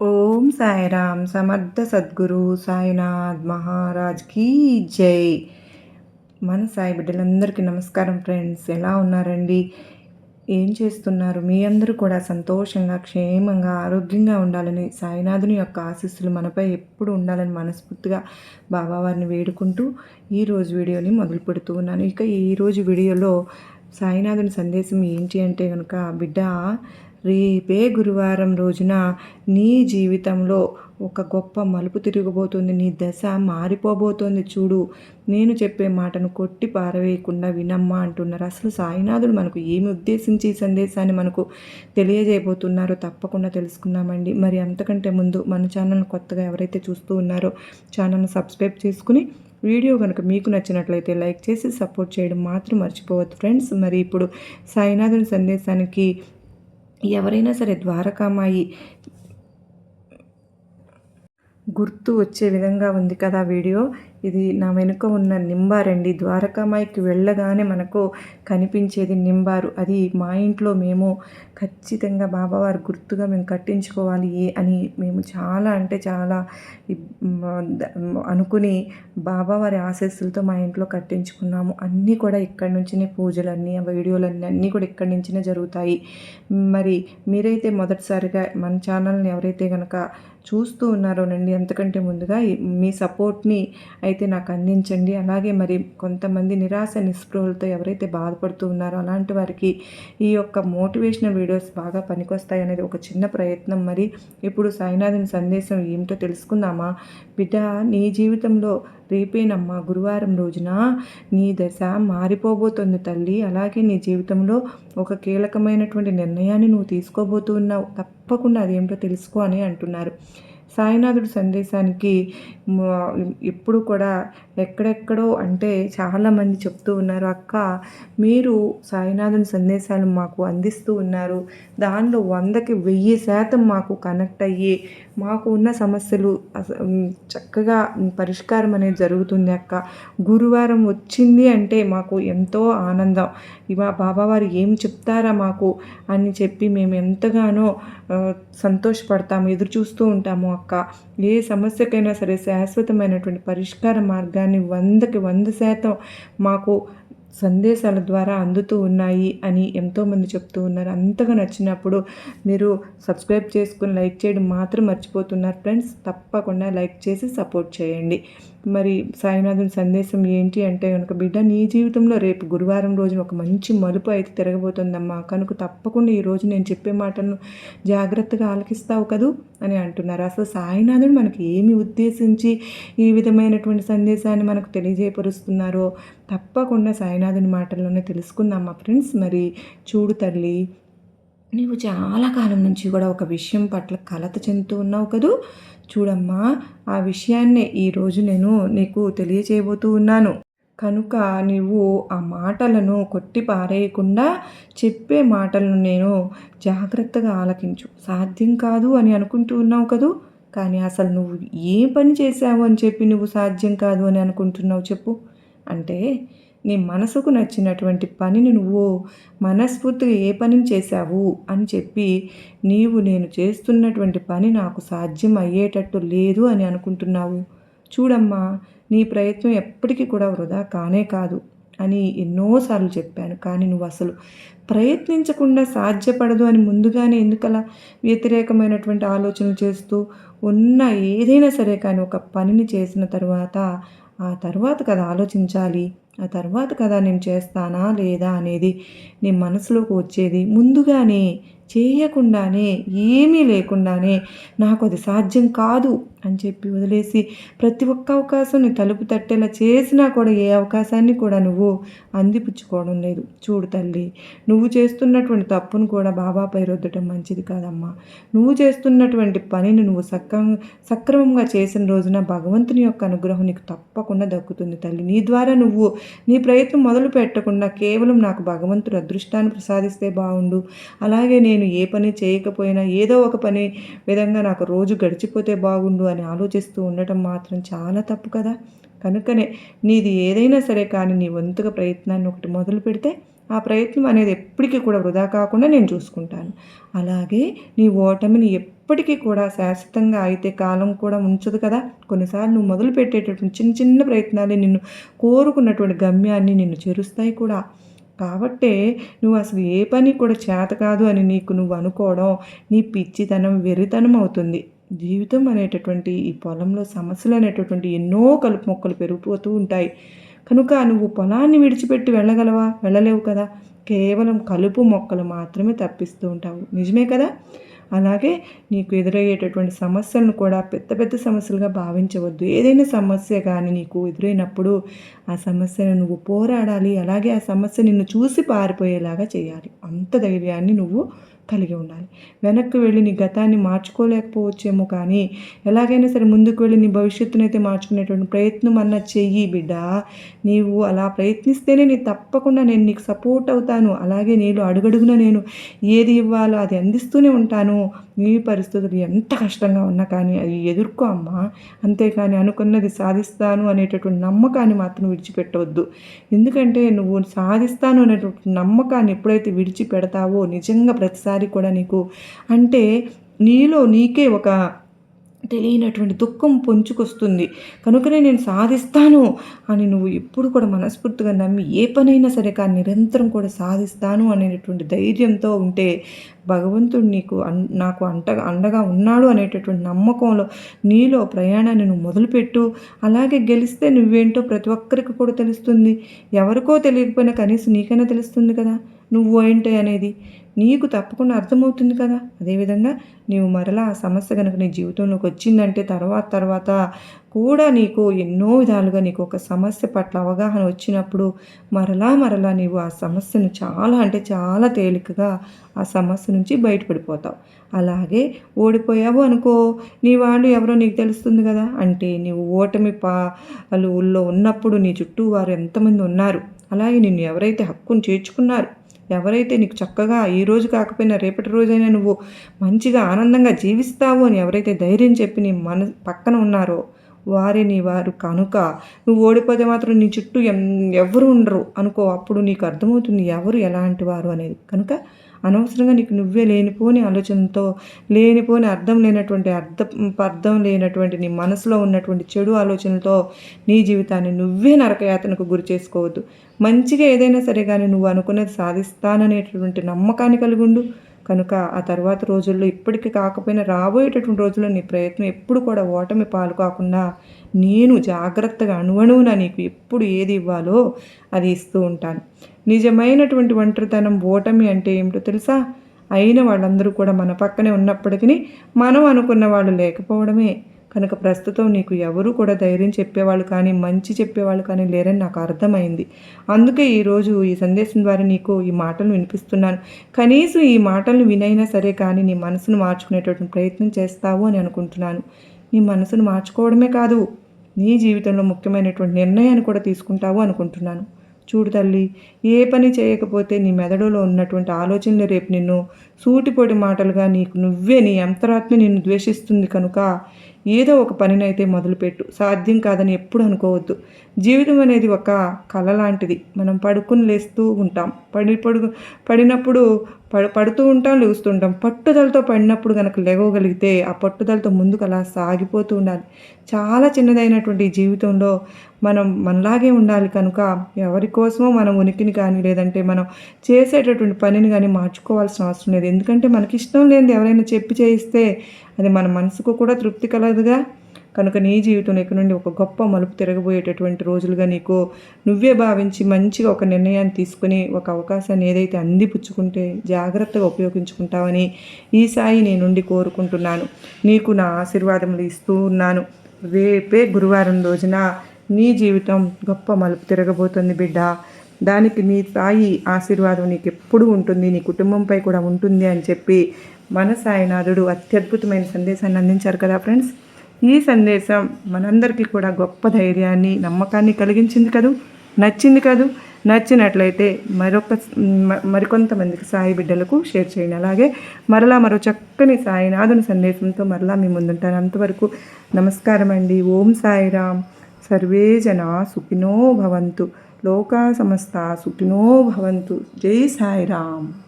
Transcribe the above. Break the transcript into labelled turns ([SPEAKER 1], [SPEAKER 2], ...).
[SPEAKER 1] ఓం సాయిరామ్ సమర్థ సద్గురు సాయినాథ్ మహారాజ్ కీ జై. మన సాయి బిడ్డలందరికీ నమస్కారం ఫ్రెండ్స్ ఎలా ఉన్నారండి? ఏం చేస్తున్నారు? మీ అందరూ కూడా సంతోషంగా క్షేమంగా ఆరోగ్యంగా ఉండాలని సాయినాథుని యొక్క ఆశీస్సులు మనపై ఎప్పుడు ఉండాలని మనస్ఫూర్తిగా బాబావారిని వేడుకుంటూ ఈరోజు వీడియోని మొదలు పెడుతూ ఉన్నాను. ఇక ఈరోజు వీడియోలో సాయినాథుని సందేశం ఏంటి అంటే కనుక బిడ్డ రేపే గురువారం రోజున నీ జీవితంలో ఒక గొప్ప మలుపు తిరగబోతుంది నీ దశ మారిపోబోతోంది చూడు. నేను చెప్పే మాటను కొట్టి పారవేయకుండా వినమ్మా అంటున్నారు. అసలు సాయినాథుడు మనకు ఏమి ఉద్దేశించి ఈ సందేశాన్ని మనకు తెలియజేయబోతున్నారో తప్పకుండా తెలుసుకుందామండి. మరి అంతకంటే ముందు మన ఛానల్ కొత్తగా ఎవరైతే చూస్తూ ఉన్నారో ఛానల్ని సబ్స్క్రైబ్ చేసుకుని వీడియో కనుక మీకు నచ్చినట్లయితే లైక్ చేసి సపోర్ట్ చేయడం మాత్రం మర్చిపోవద్దు. ఫ్రెండ్స్ మరి ఇప్పుడు సాయినాథుని సందేశానికి ఎవరైనా సరే ద్వారకామాయి గుర్తు వచ్చే విధంగా ఉంది కదా వీడియో. ఇది నా వెనుక ఉన్న నింబారండి. ద్వారకామాయికి వెళ్ళగానే మనకు కనిపించేది నింబారు. అది మా ఇంట్లో మేము ఖచ్చితంగా బాబావారు గుర్తుగా మేము కట్టించుకోవాలి ఏ అని మేము చాలా అంటే చాలా అనుకుని బాబావారి ఆశస్సులతో మా ఇంట్లో కట్టించుకున్నాము. అన్నీ కూడా ఇక్కడి నుంచినే పూజలన్నీ వీడియోలన్నీ అన్నీ కూడా ఇక్కడి నుంచినే జరుగుతాయి. మరి మీరైతే మొదటిసారిగా మన ఛానల్ని ఎవరైతే కనుక చూస్తూ ఉన్నారోనండి అంతకంటే ముందుగా మీ సపోర్ట్ని అయితే నాకు అందించండి. అలాగే మరి కొంతమంది నిరాశ నిస్పృహలతో ఎవరైతే బాధపడుతూ ఉన్నారో అలాంటి వారికి ఈ యొక్క మోటివేషనల్ వీడియోస్ బాగా పనికొస్తాయి అనేది ఒక చిన్న ప్రయత్నం. మరి ఇప్పుడు సాయినాథుని సందేశం ఏమిటో తెలుసుకుందామా? బిడ్డ నీ జీవితంలో రేపేనమ్మా గురువారం రోజున నీ దశ మారిపోబోతుంది తల్లి. అలాగే నీ జీవితంలో ఒక కీలకమైనటువంటి నిర్ణయాన్ని నువ్వు తీసుకోబోతున్నావు తప్పకుండా అదేంటో తెలుసుకో అని అంటున్నారు. సాయినాథుడి సందేశానికి ఎప్పుడు కూడా ఎక్కడెక్కడో అంటే చాలామంది చెప్తూ ఉన్నారు అక్క మీరు సాయినాథుని సందేశాలు మాకు అందిస్తూ ఉన్నారు. దానిలో వందకి వెయ్యి శాతం మాకు కనెక్ట్ అయ్యి మాకు ఉన్న సమస్యలు చక్కగా పరిష్కారం అనేది జరుగుతుంది అక్క. గురువారం వచ్చింది అంటే మాకు ఎంతో ఆనందం. ఇవా బాబావారు ఏం చెప్తారా మాకు అని చెప్పి మేము ఎంతగానో సంతోషపడతాము ఎదురు చూస్తూ ఉంటాము అక్క. ఏ సమస్యకైనా సరే శాశ్వతమైనటువంటి పరిష్కార మార్గాన్ని వందకి వంద శాతం మాకు సందేశాల ద్వారా అందుతూ ఉన్నాయి అని ఎంతోమంది చెప్తూ ఉన్నారు. అంతగా నచ్చినప్పుడు మీరు సబ్స్క్రైబ్ చేసుకుని లైక్ చేయడం మాత్రం మర్చిపోతున్నారు. ఫ్రెండ్స్ తప్పకుండా లైక్ చేసి సపోర్ట్ చేయండి. మరి సాయినాథుని సందేశం ఏంటి అంటే కనుక బిడ్డ నీ జీవితంలో రేపు గురువారం రోజున ఒక మంచి మలుపు అయితే తిరగబోతుందమ్మా. కనుక తప్పకుండా ఈరోజు నేను చెప్పే మాటలను జాగ్రత్తగా ఆలకిస్తావు కదూ అని అంటున్నారు. అసలు సాయినాథుడు మనకి ఏమి ఉద్దేశించి ఈ విధమైనటువంటి సందేశాన్ని మనకు తెలియజేయపరుస్తున్నారో తప్పకుండా సాయి సాయినాథుని మాటల్లోనే తెలుసుకుందామా ఫ్రెండ్స్. మరి చూడు తల్లి నీవు చాలా కాలం నుంచి కూడా ఒక విషయం పట్ల కలత చెందుతూ ఉన్నావు కదూ? చూడమ్మా ఆ విషయాన్నే ఈరోజు నేను నీకు తెలియచేయబోతూ ఉన్నాను. కనుక నీవు ఆ మాటలను కొట్టి పారేయకుండా చెప్పే మాటలను నేను జాగ్రత్తగా ఆలకించు. సాధ్యం కాదు అని అనుకుంటూ ఉన్నావు కదూ? కానీ అసలు నువ్వు ఏ పని చేశావు అని చెప్పి నువ్వు సాధ్యం కాదు అని అనుకుంటున్నావు చెప్పు. అంటే నీ మనసుకు నచ్చినటువంటి పనిని నువ్వు మనస్ఫూర్తిగా ఏ పనిని చేశావు అని చెప్పి నీవు నేను చేస్తున్నటువంటి పని నాకు సాధ్యం అయ్యేటట్టు లేదు అని అనుకుంటున్నావు. చూడమ్మా నీ ప్రయత్నం ఎప్పటికీ కూడా వృధా కానే కాదు అని ఎన్నోసార్లు చెప్పాను. కానీ నువ్వు అసలు ప్రయత్నించకుండా సాధ్యపడదు అని ముందుగానే ఎందుకలా వ్యతిరేకమైనటువంటి ఆలోచనలు చేస్తూ ఉన్న ఏదైనా సరే కానీ ఒక పనిని చేసిన తర్వాత ఆ తర్వాత కదా ఆలోచించాలి ఆ తర్వాత కదా నేను చేస్తానా లేదా అనేది నీ మనసులోకి వచ్చేది ముందుగానే చేయకుండానే ఏమీ లేకుండానే నాకు అది సాధ్యం కాదు అని చెప్పి వదిలేసి ప్రతి ఒక్క అవకాశం నీ తలుపు తట్టేలా చేసినా కూడా ఏ అవకాశాన్ని కూడా నువ్వు అందిపుచ్చుకోవడం లేదు. చూడు తల్లి నువ్వు నువ్వు చేస్తున్నటువంటి తప్పును కూడా బాబాపై రుద్దటం మంచిది కాదమ్మా. నువ్వు చేస్తున్నటువంటి పనిని నువ్వు సక్రమ సక్రమంగా చేసిన రోజున భగవంతుని యొక్క అనుగ్రహం నీకు తప్పకుండా దక్కుతుంది తల్లి. నీ ద్వారా నువ్వు నీ ప్రయత్నం మొదలు పెట్టకుండా కేవలం నాకు భగవంతుడు అదృష్టాన్ని ప్రసాదిస్తే బాగుండు అలాగే నేను ఏ పని చేయకపోయినా ఏదో ఒక పని విధంగా నాకు రోజు గడిచిపోతే బాగుండు అని ఆలోచిస్తూ ఉండటం మాత్రం చాలా తప్పు కదా. కనుకనే నీది ఏదైనా సరే కానీ నీ వంతుగా ప్రయత్నాన్ని ఒకటి మొదలు పెడితే ఆ ప్రయత్నం అనేది ఎప్పటికీ కూడా వృధా కాకుండా నేను చూసుకుంటాను. అలాగే నీ ఓటమిని ఎప్పటికీ కూడా శాశ్వతంగా అయితే కాలం కూడా ఉంచదు కదా. కొన్నిసార్లు నువ్వు మొదలు పెట్టేటటువంటి చిన్న చిన్న ప్రయత్నాలే నిన్ను కోరుకున్నటువంటి గమ్యాన్ని నిన్ను చేరుస్తాయి కూడా. కాబట్టే నువ్వు అసలు ఏ పని కూడా చేత కాదు అని నీకు నువ్వు అనుకోవడం నీ పిచ్చితనం వెరితనం అవుతుంది. జీవితం అనేటటువంటి ఈ పొలంలో సమస్యలు అనేటటువంటి ఎన్నో కలుపు మొక్కలు పెరిగిపోతూ ఉంటాయి. కనుక నువ్వు పొలాన్ని విడిచిపెట్టి వెళ్ళగలవా? వెళ్ళలేవు కదా. కేవలం కలుపు మొక్కలు మాత్రమే తప్పిస్తూ ఉంటావు. నిజమే కదా? అలాగే నీకు ఎదురయ్యేటటువంటి సమస్యలను కూడా పెద్ద పెద్ద సమస్యలుగా భావించవద్దు. ఏదైనా సమస్య కానీ నీకు ఎదురైనప్పుడు ఆ సమస్యను నువ్వు పోరాడాలి. అలాగే ఆ సమస్య నిన్ను చూసి పారిపోయేలాగా చేయాలి. అంత ధైర్యాన్ని నువ్వు కలిగి ఉండాలి. వెనక్కి వెళ్ళి నీ గతాన్ని మార్చుకోలేకపోవచ్చేమో కానీ ఎలాగైనా సరే ముందుకు వెళ్ళి నీ భవిష్యత్తునైతే మార్చుకునేటువంటి ప్రయత్నం అన్న చెయ్యి బిడ్డ. నీవు అలా ప్రయత్నిస్తేనే నీ తప్పకుండా నేను నీకు సపోర్ట్ అవుతాను. అలాగే నేను అడుగడుగున నేను ఏది ఇవ్వాలో అది అందిస్తూనే ఉంటాను. నీ పరిస్థితులు ఎంత కష్టంగా ఉన్నా కానీ అది ఎదుర్కో అమ్మా. అంతేకాని అనుకున్నది సాధిస్తాను అనేటటువంటి నమ్మకాన్ని మాత్రం విడిచిపెట్టవద్దు. ఎందుకంటే నువ్వు సాధిస్తాను అనేటువంటి నమ్మకాన్ని ఎప్పుడైతే విడిచిపెడతావో నిజంగా ప్రతిసారి కూడా నీకు. అంటే నీలో నీకే ఒక తెలియనటువంటి దుఃఖం పొంచుకొస్తుంది. కనుకనే నేను సాధిస్తాను అని నువ్వు ఎప్పుడు కూడా మనస్ఫూర్తిగా నమ్మి ఏ పనైనా సరే కానీ నిరంతరం కూడా సాధిస్తాను అనేటటువంటి ధైర్యంతో ఉంటే భగవంతుడు నీకు అన్ నాకు అంటగా అండగా ఉన్నాడు అనేటటువంటి నమ్మకంలో నీలో ప్రయాణాన్ని నువ్వు మొదలుపెట్టు. అలాగే గెలిస్తే నువ్వేంటో ప్రతి ఒక్కరికి కూడా తెలుస్తుంది. ఎవరికో తెలియకపోయినా కనీసం నీకైనా తెలుస్తుంది కదా. నువ్వు ఏంటి అనేది? నీకు తప్పకుండా అర్థమవుతుంది కదా? అదేవిధంగా నీవు మరలా ఆ సమస్య కనుక నీ జీవితంలోకి వచ్చిందంటే తర్వాత తర్వాత కూడా నీకు ఎన్నో విధాలుగా నీకు ఒక సమస్య పట్ల అవగాహన వచ్చినప్పుడు మరలా మరలా నీవు ఆ సమస్యను చాలా అంటే చాలా తేలికగా ఆ సమస్య నుంచి బయటపడిపోతావు. అలాగే ఓడిపోయావు అనుకో నీ వాళ్ళు ఎవరో నీకు తెలుస్తుంది కదా? అంటే నీవు ఓటమి పాలు ఉన్నప్పుడు నీ చుట్టూ వారు ఎంతమంది ఉన్నారు? అలాగే నిన్ను ఎవరైతే హక్కును చేర్చుకున్నారు? ఎవరైతే నీకు చక్కగా ఈ రోజు కాకపోయినా రేపటి రోజైనా నువ్వు మంచిగా ఆనందంగా జీవిస్తావు అని ఎవరైతే ధైర్యం చెప్పి నీ మన పక్కన ఉన్నారో వారిని వారు కనుక. నువ్వు ఓడిపోతే మాత్రం నీ చుట్టూ ఎవరు ఉండరు. అనుకో అప్పుడు నీకు అర్థమవుతుంది ఎవరు ఎలాంటి వారు అనేది. కనుక అనవసరంగా నీకు నువ్వే లేనిపోని ఆలోచనతో లేనిపోని అర్థం లేనటువంటి అర్థం అర్థం లేనటువంటి నీ మనసులో ఉన్నటువంటి చెడు ఆలోచనలతో నీ జీవితాన్ని నువ్వే నరకయాతనకు గురి చేసుకోవద్దు. మంచిగా ఏదైనా సరే కానీ నువ్వు అనుకున్నది సాధిస్తాననేటటువంటి నమ్మకాన్ని కలిగి ఉండు కనుక ఆ తర్వాత రోజుల్లో ఇప్పటికీ కాకపోయినా రాబోయేటటువంటి రోజుల్లో నీ ప్రయత్నం ఎప్పుడు కూడా ఓటమి పాలు కాకుండా నేను జాగ్రత్తగా అణువణువున నీకు ఎప్పుడు ఏది ఇవ్వాలో అది ఇస్తూ ఉంటాను. నిజమైనటువంటి ఒంటరితనం ఓటమి అంటే ఏమిటో తెలుసా? అయిన వాళ్ళందరూ కూడా మన పక్కనే ఉన్నప్పటికీ మనం అనుకున్న వాళ్ళు లేకపోవడమే. కనుక ప్రస్తుతం నీకు ఎవరు కూడా ధైర్యం చెప్పేవాళ్ళు కానీ మంచి చెప్పేవాళ్ళు కానీ లేరని నాకు అర్థమైంది. అందుకే ఈరోజు ఈ సందేశం ద్వారా నీకు ఈ మాటలు వినిపిస్తున్నాను. కనీసం ఈ మాటలను వినైనా సరే కానీ నీ మనసును మార్చుకునేటటువంటి ప్రయత్నం చేస్తావు అని అనుకుంటున్నాను. నీ మనసును మార్చుకోవడమే కాదు నీ జీవితంలో ముఖ్యమైనటువంటి నిర్ణయాన్ని కూడా తీసుకుంటావు అనుకుంటున్నాను. చూడు తల్లి ఏ పని చేయకపోతే నీ మెదడులో ఉన్నటువంటి ఆలోచనలు రేపు నిన్ను సూటిపోటి మాటలుగా నీకు నువ్వే నీ అంతరాత్మ నిన్ను ద్వేషిస్తుంది కనుక ఏదో ఒక పనినైతే మొదలుపెట్టు. సాధ్యం కాదని ఎప్పుడు అనుకోవద్దు. జీవితం అనేది ఒక కళ లాంటిది. మనం పడుకుని లేస్తూ ఉంటాం. పడి పడు పడినప్పుడు పడుతూ ఉంటాం లేస్తుంటాం పట్టుదలతో పడినప్పుడు కనుక లెగవగలిగితే ఆ పట్టుదలతో ముందుకు అలా సాగిపోతూ ఉండాలి. చాలా చిన్నదైనటువంటి జీవితంలో మనం మనలాగే ఉండాలి కనుక ఎవరి కోసమో మనం ఉనికిని కానీ లేదంటే మనం చేసేటటువంటి పనిని కానీ మార్చుకోవాల్సిన అవసరం లేదు. ఎందుకంటే మనకి ఇష్టం లేనిది ఎవరైనా చెప్పి చేయిస్తే అది మన మనసుకు కూడా తృప్తి కలదుగా. కనుక నీ జీవితం ఇక్కడ నుండి ఒక గొప్ప మలుపు తిరగబోయేటటువంటి రోజులుగా నీకు నువ్వే భావించి మంచిగా ఒక నిర్ణయాన్ని తీసుకుని ఒక అవకాశాన్ని ఏదైతే అందిపుచ్చుకుంటే జాగ్రత్తగా ఉపయోగించుకుంటావని ఈ సాయి నీ నుండి కోరుకుంటున్నాను. నీకు నా ఆశీర్వాదములు ఇస్తూ ఉన్నాను. రేపే గురువారం రోజున నీ జీవితం గొప్ప మలుపు తిరగబోతుంది బిడ్డ. దానికి నీ తాయి ఆశీర్వాదం నీకు ఎప్పుడు ఉంటుంది. నీ కుటుంబంపై కూడా ఉంటుంది అని చెప్పి మన సాయినాథుడు అత్యద్భుతమైన సందేశాన్ని అందించారు కదా ఫ్రెండ్స్? ఈ సందేశం మనందరికీ కూడా గొప్ప ధైర్యాన్ని నమ్మకాన్ని కలిగించింది కదూ? నచ్చింది కదూ? నచ్చినట్లయితే మరొక మరికొంతమందికి సాయి బిడ్డలకు షేర్ చేయండి. అలాగే మరలా మరో చక్కని సాయినాథుని సందేశంతో మరలా మీ ముందుంటాను. అంతవరకు నమస్కారం అండి ఓం సాయిరామ్. సర్వే జన సుఖినో భవంతు. లోకా సమస్త సుఖినో భవంతు. జై సాయిరామ్.